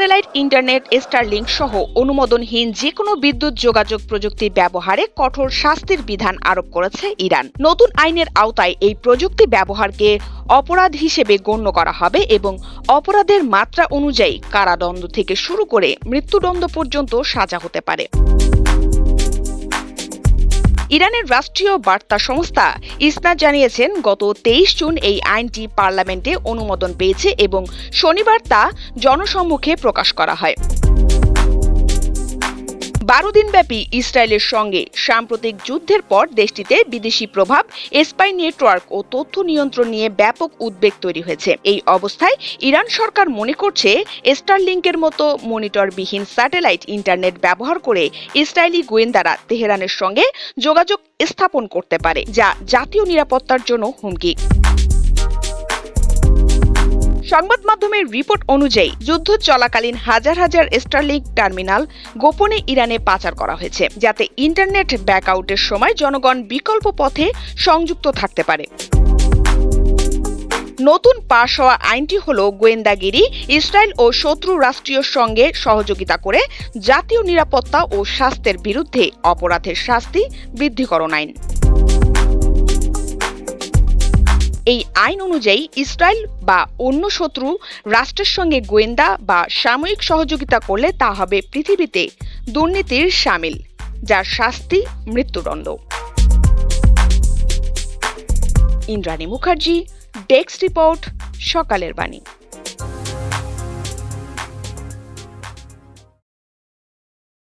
Satellite, internet, Starlink সহ অনুমোদনহীন যে কোনো বিদ্যুৎ যোগাযোগ প্রযুক্তি ব্যবহারে কঠোর শাস্তির বিধান আরোপ করেছে ইরান। নতুন আইনের আওতায় এই প্রযুক্তি ব্যবহারকে অপরাধ হিসেবে গণ্য করা হবে এবং অপরাধের মাত্রা অনুযায়ী কারাদণ্ড থেকে শুরু করে মৃত্যুদণ্ড পর্যন্ত সাজা হতে পারে। ইরানের রাষ্ট্রীয় বার্তা সংস্থা ইসনা জানিয়েছেন, গত তেইশ জুন এই আইনটি পার্লামেন্টে অনুমোদন পেয়েছে এবং শনিবার তা জনসম্মুখে প্রকাশ করা হয়। বারো দিনব্যাপী ইসরায়েলের সঙ্গে সাম্প্রতিক যুদ্ধের পর দেশটিতে বিদেশি প্রভাব, স্পাই নেটওয়ার্ক ও তথ্য নিয়ন্ত্রণ নিয়ে ব্যাপক উদ্বেগ তৈরি হয়েছে। এই অবস্থায় ইরান সরকার মনে করছে স্টারলিংকের মতো মনিটরবিহীন স্যাটেলাইট ইন্টারনেট ব্যবহার করে ইসরায়েলি গোয়েন্দারা তেহরানের সঙ্গে যোগাযোগ স্থাপন করতে পারে, যা জাতীয় নিরাপত্তার জন্য হুমকি। সংবাদ মাধ্যমের রিপোর্ট অনুযায়ী যুদ্ধ চলাকালীন হাজার হাজার স্টারলিংক টার্মিনাল গোপনে ইরানে পাচার করা হয়েছে, যাতে ইন্টারনেট ব্যাকআউটের সময় জনগণ বিকল্প পথে সংযুক্ত থাকতে পারে। নতুন পাশ হওয়া আইনটি হল গোয়েন্দাগিরি, ইসরায়েল ও শত্রু রাষ্ট্রীয় সঙ্গে সহযোগিতা করে জাতীয় নিরাপত্তা ও স্বাস্থ্যের বিরুদ্ধে অপরাধের শাস্তি বৃদ্ধিকরণ আইন। এই আইন অনুযায়ী ইসরায়েল বা অন্য শত্রু রাষ্ট্রের সঙ্গে গোয়েন্দা বা সাময়িক সহযোগিতা করলে তা হবে পৃথিবীতে দুর্নীতির সামিল, যার শাস্তি মৃত্যুদণ্ড। ইন্দ্রাণী মুখার্জি, ডেস্ক রিপোর্ট, সকালের বাণী।